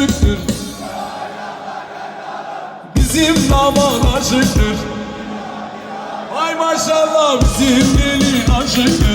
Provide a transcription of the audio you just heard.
Türk'tür Bizim daman aşıktır Ay maşallah bizim deli aşıktır